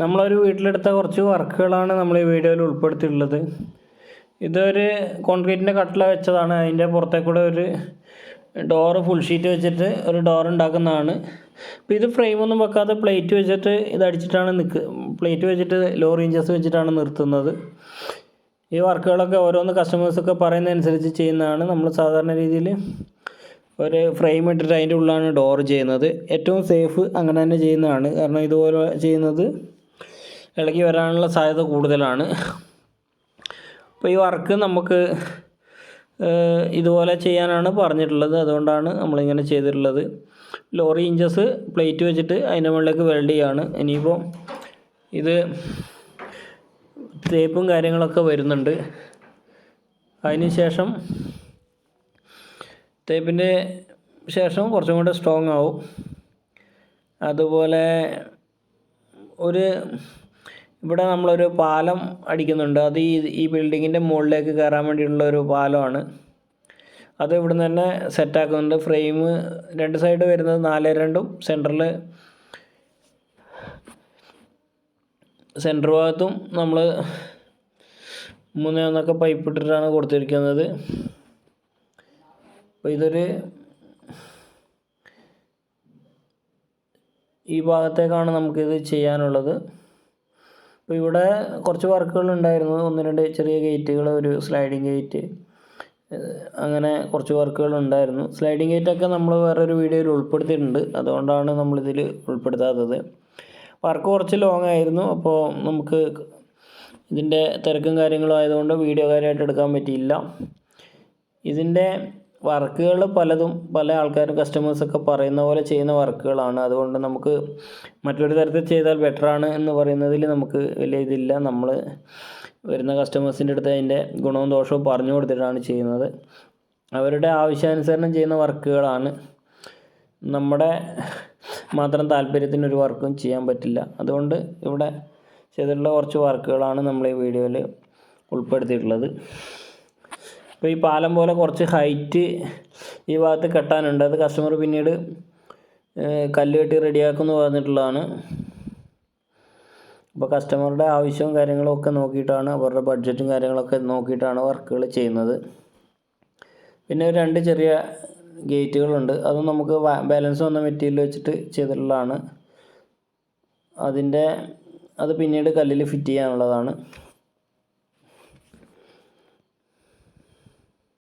നമ്മളൊരു വീട്ടിലെടുത്ത കുറച്ച് വർക്കുകളാണ് നമ്മൾ ഈ വീഡിയോയിൽ ഉൾപ്പെടുത്തിയിട്ടുള്ളത്. ഇതൊരു കോൺക്രീറ്റിന്റെ കട്ടില വെച്ചതാണ്. അതിന്റെ പുറത്തേക്കൂടെ ഒരു ഡോറ് ഫുൾ ഷീറ്റ് വെച്ചിട്ട് ഒരു ഡോർ ഉണ്ടാക്കുന്നതാണ്. അപ്പോൾ ഇത് ഫ്രെയിമൊന്നും വെക്കാതെ പ്ലേറ്റ് വെച്ചിട്ട് ഇത് അടിച്ചിട്ടാണ് നിൽക്കുക പ്ലേറ്റ് വെച്ചിട്ട് ലോറി ഇഞ്ചസ് വെച്ചിട്ടാണ് നിർത്തുന്നത്. ഈ വർക്കുകളൊക്കെ ഓരോന്ന് കസ്റ്റമേഴ്സൊക്കെ പറയുന്നതനുസരിച്ച് ചെയ്യുന്നതാണ്. നമ്മൾ സാധാരണ രീതിയിൽ ഒരു ഫ്രെയിം ഇട്ടിട്ട് അതിന്റെ ഉള്ളിലാണ് ഡോർ ചെയ്യുന്നത്. ഏറ്റവും സേഫ് അങ്ങനെ തന്നെ ചെയ്യുന്നതാണ്. കാരണം ഇതുപോലെ ചെയ്യുന്നത് ഇളകി വരാനുള്ള സാധ്യത കൂടുതലാണ്. അപ്പോൾ ഈ വർക്ക് നമുക്ക് ഇതുപോലെ ചെയ്യാനാണ് പറഞ്ഞിട്ടുള്ളത്. അതുകൊണ്ടാണ് നമ്മളിങ്ങനെ ചെയ്തിട്ടുള്ളത്. ലോറി ഇഞ്ചസ് പ്ലേറ്റ് വെച്ചിട്ട് അതിന്റെ മുകളിലേക്ക് വെൽഡ് ചെയ്യാണ്. ഇനിയിപ്പോൾ ഇത് തേപ്പും കാര്യങ്ങളൊക്കെ വരുന്നുണ്ട്. അതിന് ശേഷം തേപ്പിന്റെ ശേഷം കുറച്ചും കൂടെ സ്ട്രോങ് ആവും. അതുപോലെ ഒരു ഇവിടെ നമ്മളൊരു പാലം അടിക്കുന്നുണ്ട്. അത് ഈ ഈ ബിൽഡിങ്ങിന്റെ മുകളിലേക്ക് കയറാൻ വേണ്ടിയിട്ടുള്ള ഒരു പാലമാണ്. അത് ഇവിടെ നിന്ന് തന്നെ സെറ്റാക്കുന്നുണ്ട് ഫ്രെയിം രണ്ട് സൈഡ് വരുന്നത് നാല് രണ്ടും സെന്ററിൽ സെന്റർ ഭാഗത്തും നമ്മൾ മൂന്ന് ഒന്നൊക്കെ പൈപ്പ് ഇട്ടിട്ടാണ് കൊടുത്തിരിക്കുന്നത്. അപ്പോൾ ഇതൊരു ഈ ഭാഗത്തേക്കാണ് നമുക്കിത് ചെയ്യാനുള്ളത്. അപ്പോൾ ഇവിടെ കുറച്ച് വർക്കുകൾ ഉണ്ടായിരുന്നു ഒന്ന് രണ്ട് ചെറിയ ഗേറ്റുകൾ ഒരു സ്ലൈഡിങ് ഗേറ്റ് അങ്ങനെ കുറച്ച് വർക്കുകൾ ഉണ്ടായിരുന്നു സ്ലൈഡിങ് ഗേറ്റൊക്കെ നമ്മൾ വേറൊരു വീഡിയോയിൽ ഉൾപ്പെടുത്തിയിട്ടുണ്ട്. അതുകൊണ്ടാണ് നമ്മളിതിൽ ഉൾപ്പെടുത്താത്തത്. വർക്ക് കുറച്ച് ലോങ് ആയിരുന്നു. അപ്പോൾ നമുക്ക് ഇതിന്റെ തിരക്കും കാര്യങ്ങളും ആയതുകൊണ്ട് വീഡിയോ കാര്യമായിട്ട് എടുക്കാൻ പറ്റിയില്ല. ഇതിന്റെ വർക്കുകൾ പലതും പല ആൾക്കാരും കസ്റ്റമേഴ്സൊക്കെ പറയുന്ന പോലെ ചെയ്യുന്ന വർക്കുകളാണ്. അതുകൊണ്ട് നമുക്ക് മറ്റൊരു തരത്തിൽ ചെയ്താൽ ബെറ്ററാണ് എന്ന് പറയുന്നതിൽ നമുക്ക് വലിയ ഇതില്ല. നമ്മൾ വരുന്ന കസ്റ്റമേഴ്സിന്റെ അടുത്ത് അതിന്റെ ഗുണവും ദോഷവും പറഞ്ഞു കൊടുത്തിട്ടാണ് ചെയ്യുന്നത്. അവരുടെ ആവശ്യാനുസരണം ചെയ്യുന്ന വർക്കുകളാണ്. നമ്മുടെ മാത്രം താല്പര്യത്തിന് ഒരു വർക്കും ചെയ്യാൻ പറ്റില്ല. അതുകൊണ്ട് ഇവിടെ ചെയ്തിട്ടുള്ള കുറച്ച് വർക്കുകളാണ് നമ്മൾ ഈ വീഡിയോയിൽ ഉൾപ്പെടുത്തിയിട്ടുള്ളത്. അപ്പോൾ ഈ പാലം പോലെ കുറച്ച് ഹൈറ്റ് ഈ ഭാഗത്ത് കെട്ടാനുണ്ട്. അത് കസ്റ്റമർ പിന്നീട് കല്ല് കെട്ടി റെഡിയാക്കുമെന്ന് പറഞ്ഞിട്ടുള്ളതാണ്. അപ്പോൾ കസ്റ്റമറുടെ ആവശ്യവും കാര്യങ്ങളും ഒക്കെ നോക്കിയിട്ടാണ് അവരുടെ ബഡ്ജറ്റും കാര്യങ്ങളൊക്കെ നോക്കിയിട്ടാണ് വർക്കുകൾ ചെയ്യുന്നത്. പിന്നെ രണ്ട് ചെറിയ ഗേറ്റുകളുണ്ട്. അതും നമുക്ക് ബാലൻസ് വന്ന മെറ്റീരിയൽ വെച്ചിട്ട് ചെയ്തിട്ടുള്ളതാണ്. അതിന്റെ അത് പിന്നീട് കല്ലിൽ ഫിറ്റ് ചെയ്യാനുള്ളതാണ്.